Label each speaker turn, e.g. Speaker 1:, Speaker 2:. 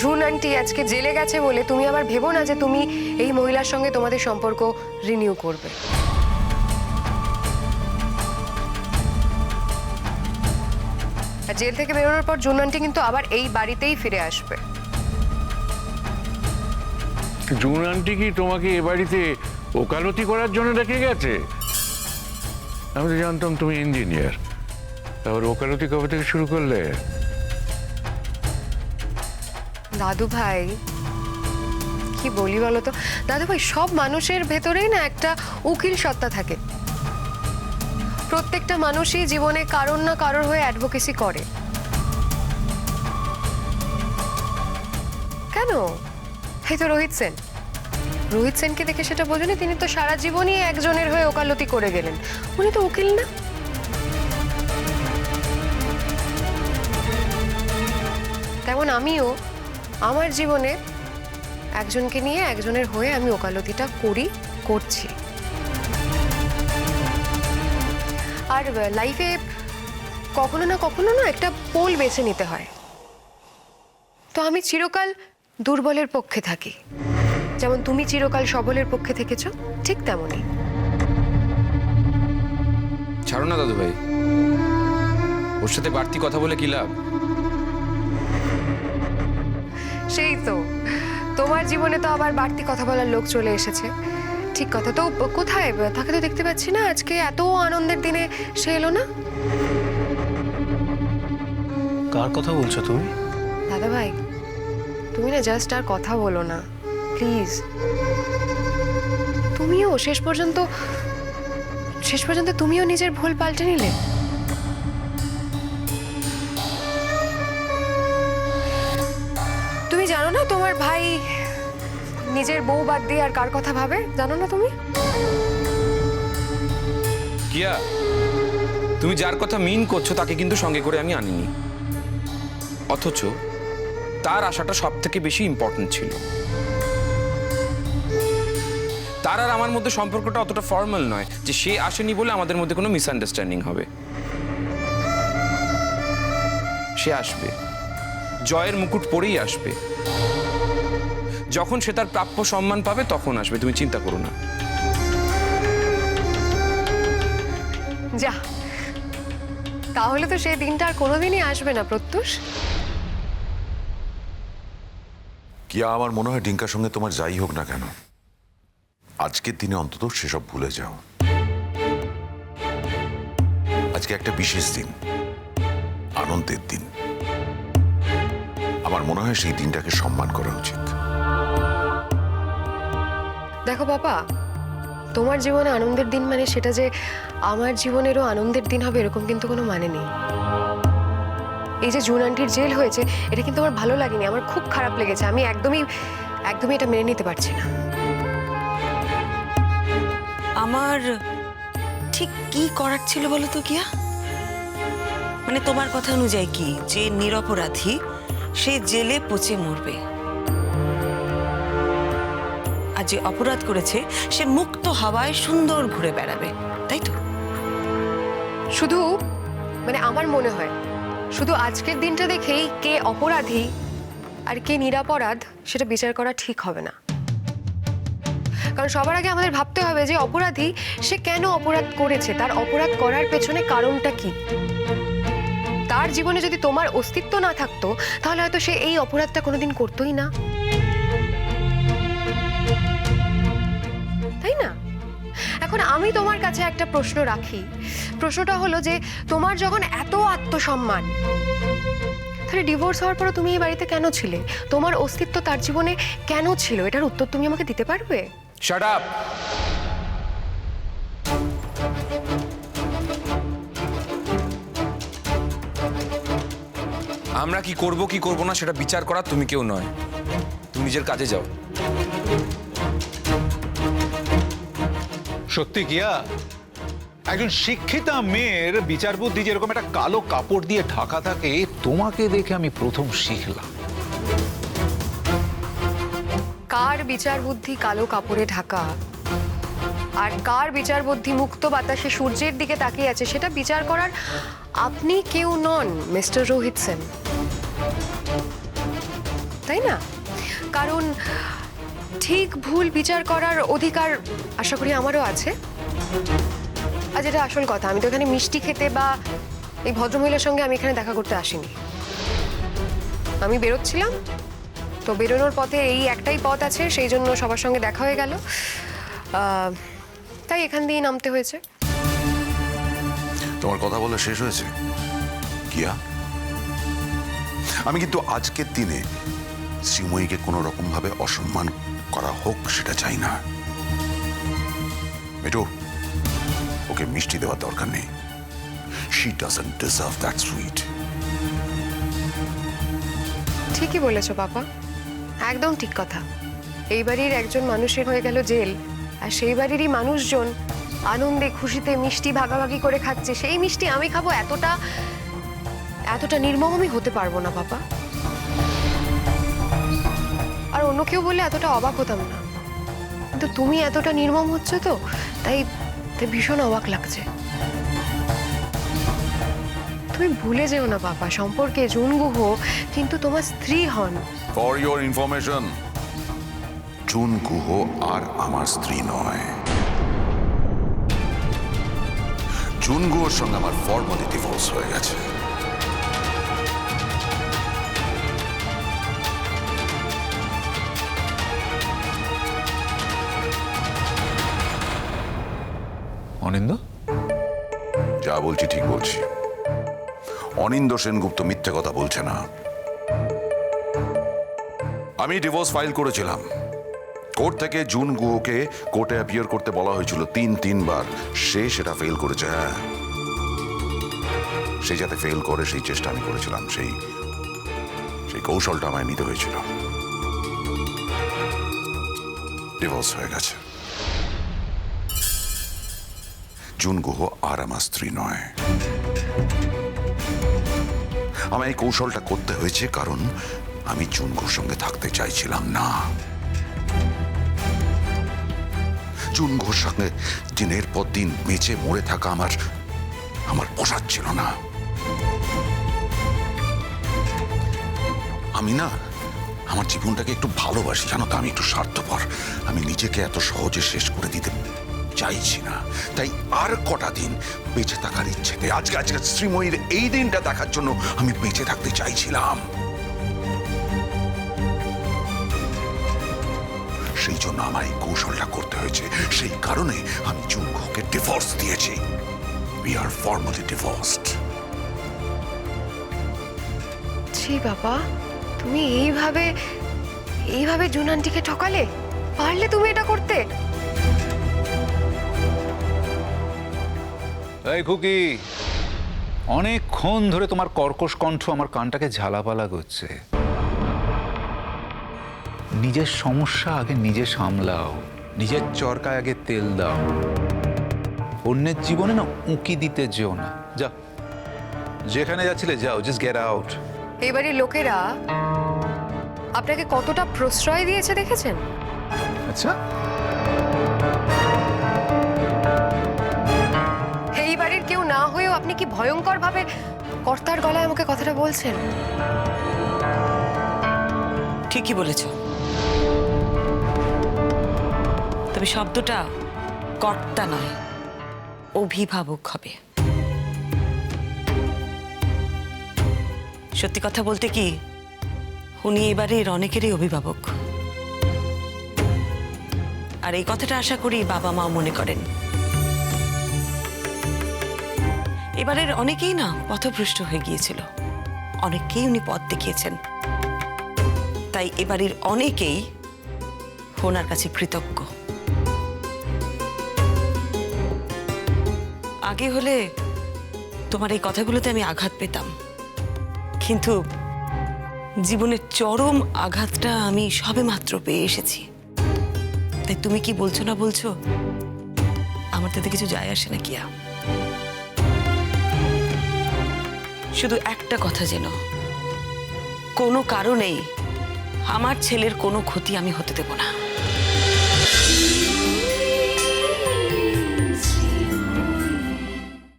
Speaker 1: ঝুন aunty আজকে জেলে গেছে বলে তুমি আবার ভেবো না যে তুমি এই মহিলার সঙ্গে তোমাদের সম্পর্ক রিনিউ করবে। জেল থেকে বেরোনোর পর জুন আন্টি কিন্তু আবার এই বাড়িতেই ফিরে আসবে।
Speaker 2: জুন আন্টি কি তোমাকে এ বাড়িতে ওকালতি করার জন্য রেখে গেছে? আমি তো জানতাম তুমি ইঞ্জিনিয়ার। তারপর ওকালতি কবে থেকে শুরু করলে?
Speaker 1: দাদু ভাই? কি বলি বলো তো দাদু ভাই, সব মানুষের ভেতরেই না একটা উকিল সত্তা থাকে। প্রত্যেকটা মানুষই জীবনে কারোর না কারোর হয়ে অ্যাডভোকেসি করে। কেন? এই তো রোহিত সেন। রোহিত সেনকে দেখে সেটা বোঝেনি তিনি তো সারা জীবনই একজনের হয়ে ওকালতি করে গেলেন। উনি তো উকিল না? তেমন আমিও আমার জীবনে একজনকে নিয়ে একজনের হয়ে আমি ওকালতিটা করি, করছি। আর লাইফে কখনো না কখনো না একটা পোল বেছে নিতে হয়। তো আমি চিরকাল দুর্বলের পক্ষে থাকি। যেমন তুমি চিরকাল সবলের পক্ষে থেকেছ, ঠিক তেমনই।
Speaker 3: ছাড়ো না দাদু ভাই ওর সাথে বাড়তি কথা বলে কি লাভ?
Speaker 1: সেই তো। তোমার জীবনে তো আবার বাড়তি কথা বলার লোক চলে এসেছে। ঠিক কথা। তো কোথায়? তাকে তো দেখতে পাচ্ছি না। আজকে এত আনন্দের দিনে সে এলো না?
Speaker 4: কার কথা বলছো তুমি?
Speaker 1: দাদা ভাই তুমি না জাস্ট আর কথা বলো না। প্লিজ। তুমিও শেষ পর্যন্ত শেষ পর্যন্ত তুমিও নিজের ভুল পাল্টে নিলে? তুমি জানো না তোমার ভাই নিজের বউ বাদ দিয়ে আর কার কথা ভাবে? জানো না তুমি?
Speaker 3: কিয়া, তুমি যার কথা মিন করছ তাকে কিন্তু সঙ্গে করে আমি আনিনি। অথচ তার আশাটা সব থেকে বেশি ইম্পর্টেন্ট ছিল। তার আর আমার মধ্যে সম্পর্কটা অতটা ফর্মাল নয় যে সে আসেনি বলে আমাদের মধ্যে কোনো মিসআন্ডারস্ট্যান্ডিং হবে। সে আসবে। জয়ের মুকুট পরেই আসবে। যখন সে তার প্রাপ্য সম্মান পাবে তখন আসবে। তুমি চিন্তা করো না।
Speaker 1: যা। তাহলে তো সেই দিনটা আর কোনোদিনই আসবে না প্রত্যুষ।
Speaker 5: কিয়া আমার মনে হয় ডিঙ্কার সঙ্গে তোমার যাই হোক না কেন? আজকের দিনে অন্তত সেসব ভুলে যাও। আজকে একটা বিশেষ দিন। আনন্দের দিন। আমার মনে হয় সেই দিনটাকে সম্মান করা উচিত।
Speaker 1: দেখো বাবা তোমার জীবনে আনন্দের দিন মানে সেটা যে আমার জীবনেরও আনন্দের দিন হবে এরকম কিন্তু কোনো মানে নেই। এই যে জুন আন্টির জেল হয়েছে এটা কিন্তু আমার ভালো লাগেনি আমার খুব খারাপ লেগেছে আমি একদমই একদমই এটা মেনে নিতে পারছি না।
Speaker 6: আমার ঠিক কি করার ছিল বলো তো কিয়া? মানে তোমার কথা অনুযায়ী কি যে নিরপরাধী সে জেলে পচে মরবে। আর যে অপরাধ করেছে, সে মুক্ত হাওয়ায় সুন্দর ঘুরে বেড়াবে, তাই তো?
Speaker 1: শুধু মানে আমার মনে হয়, শুধু আজকের দিনটা দেখেই কে অপরাধী আর কে নিরাপরাধ, সেটা বিচার করা ঠিক হবে না। কারণ সবার আগে আমাদের ভাবতে হবে যে অপরাধী, সে কেন অপরাধ করেছে? তার অপরাধ করার পেছনে কারণটা কি? তার জীবনে যদি তোমার অস্তিত্ব না থাকতো, তাহলে হয়তো সে এই অপরাধটা কোনোদিন করতোই না। তাই না? এখন আমি তোমার কাছে একটা প্রশ্ন রাখি। প্রশ্নটা হলো যে, তোমার যখন এত আত্মসম্মান, তাহলে ডিভোর্স হওয়ার পরে তুমি এই বাড়িতে কেন ছিলে? তোমার অস্তিত্ব তার জীবনে কেন ছিল? এটার উত্তর তুমি আমাকে দিতে পারবে?
Speaker 3: শাট আপ আমরা কি করব কি করব না সেটা বিচার করা তুমি কেউ নয়। তুমি নিজের কাজে যাও।
Speaker 4: সত্যি কিয়া? একজন শিক্ষিতা মেয়ের বিচার বুদ্ধি যেরকম একটা কালো কাপড় দিয়ে ঢাকা থাকে তোমাকে দেখে আমি প্রথম শিখলাম।
Speaker 1: কার বিচার বুদ্ধি কালো কাপড়ে ঢাকা? আর কার বিচার বুদ্ধি মুক্ত বাতাসে সূর্যের দিকে তাকিয়ে আছে সেটা বিচার করার আপনি কেউ নন, মিস্টার রোহিত সেন। তাই না? কারণ ঠিক ভুল বিচার করার অধিকার আশা করি আমারও আছে। আর যেটা আসল কথা, আমি তো এখানে মিষ্টি খেতে বা এই ভদ্রমহিলার সঙ্গে আমি এখানে দেখা করতে আসিনি। আমি বেরোচ্ছিলাম, তো বেরোনোর পথে এই একটাই পথ আছে, সেই জন্য সবার সঙ্গে দেখা হয়ে গেল। তাই এখান দিয়েই নামতে হয়েছে।
Speaker 5: তোমার কথা বলা শেষ হয়েছে। কিয়া? আমি কিন্তু আজকের দিনে শ্রীময়ীকে কোনো রকম ভাবে অসম্মান করা হোক সেটা চাই না। মেটো ওকে মিষ্টি দেওয়ার দরকার নেই। She doesn't deserve that sweet
Speaker 1: ঠিকই বলেছ, বাবা। একদম ঠিক কথা। এই বাড়ির একজন মানুষের হয়ে গেল জেল, আর সেই বাড়িরই মানুষজন আনন্দে, খুশিতে, মিষ্টি ভাগাভাগি করে খাচ্ছে। সেই মিষ্টি আমি খাব এতটা এতটা নির্মম আমি হতে পারব না, বাবা। আর অন্য কেউ বললে এতটা অবাক হতাম না। কিন্তু তুমি এতটা নির্মম হচ্ছ তো, তাই তাই ভীষণ অবাক লাগছে। তুমি ভুলে যেও না, বাবা, সম্পর্কে জুন গুহ কিন্তু তোমার স্ত্রী হন।
Speaker 5: For your information Jun Guha আর আমার স্ত্রী নয়। জুন গুহর সঙ্গে আমার ফর্মালি ডিভোর্স হয়ে গেছে।
Speaker 4: অনিন্দ?
Speaker 5: যা বলছি ঠিক বলছি। অনিন্দ সেনগুপ্ত মিথ্যে কথা বলছে না। আমি ডিভোর্স ফাইল করেছিলাম। কোর্ট থেকে জুন গুহকে কোর্টে অ্যাপিয়ার করতে বলা হয়েছিল তিন, তিনবার। সে সেটা ফেল করেছে হ্যাঁ। সে যাতে ফেল করে, সেই চেষ্টা আমি করেছিলাম। সেই সেই কৌশলটা আমায় নিতে হয়েছিল। ডিভোর্স হয়ে গেছে। জুন গুহ আর আমার স্ত্রী নয়। আমায় এই কৌশলটা করতে হয়েছে কারণ আমি জুন গুহর সঙ্গে থাকতে চাইছিলাম না। জুন গুহর সঙ্গে দিনের পর দিন বেঁচে মরে থাকা আমার আমার পোষাচ্ছিল না। আমি না, আমার জীবনটাকে একটু ভালোবাসি, জানো তো, আমি একটু স্বার্থপর। আমি নিজেকে এত সহজে শেষ করে দিতে চাইছি না। তাই আর কটা দিন বেঁচে থাকার ইচ্ছেতে, আজকে আজকে শ্রীময়ীর এই দিনটা দেখার জন্য আমি বেঁচে থাকতে চাইছিলাম। সেই জন্য আমার এই কৌশলটা করতে হয়েছে। সেই কারণে আমি জুনগুকে ডিভোর্স দিয়েছি। উই আর ফর্মালি ডিভোর্সড
Speaker 1: ছি বাবা তুমি এইভাবে এইভাবে জুন আন্টিকে ঠকালে? পারলে তুমি এটা করতে?
Speaker 4: এই খুকি অনেকক্ষণ ধরে তোমার কর্কশ কণ্ঠ আমার কানটাকে ঝালাপালা করছে। নিজের সমস্যা আগে নিজে সামলাও নিজের চরকায় আগে তেল দাও। অন্যের জীবনে না উঁকি দিতে যেও না। যা যেখানে যাচ্ছিলে যাও জাস্ট গেট আউট
Speaker 1: এই বাড়ির লোকেরা আপনাকে কতটা প্রশ্রয় দিয়েছে দেখেছেন?
Speaker 4: আচ্ছা।
Speaker 1: এই বাড়ির কেউ না হয়েও আপনি কি ভয়ঙ্কর ভাবে কর্তার গলায় আমাকে কথাটা বলছেন?
Speaker 6: ঠিকই বলেছ। তবে শব্দটা কর্তা নয়, অভিভাবক হবে। সত্যি কথা বলতে কি, উনি এবারের অনেকেরই অভিভাবক। আর এই কথাটা আশা করি বাবা মা মনে করেন। এবারের অনেকেই না পথভ্রষ্ট হয়ে গিয়েছিল। অনেককেই উনি পথ দেখিয়েছেন। তাই এবারের অনেকেই ওনার কাছে কৃতজ্ঞ। আগে হলে তোমার এই কথাগুলোতে আমি আঘাত পেতাম। কিন্তু জীবনের চরম আঘাতটা আমি সবে মাত্র পেয়ে এসেছি। তাই তুমি কি বলছো না বলছো? আমার তাতে কিছু যায় আসে না কিয়া। শুধু একটা কথা যেন, কোনো কারণেই আমার ছেলের কোনো ক্ষতি আমি হতে দেব না।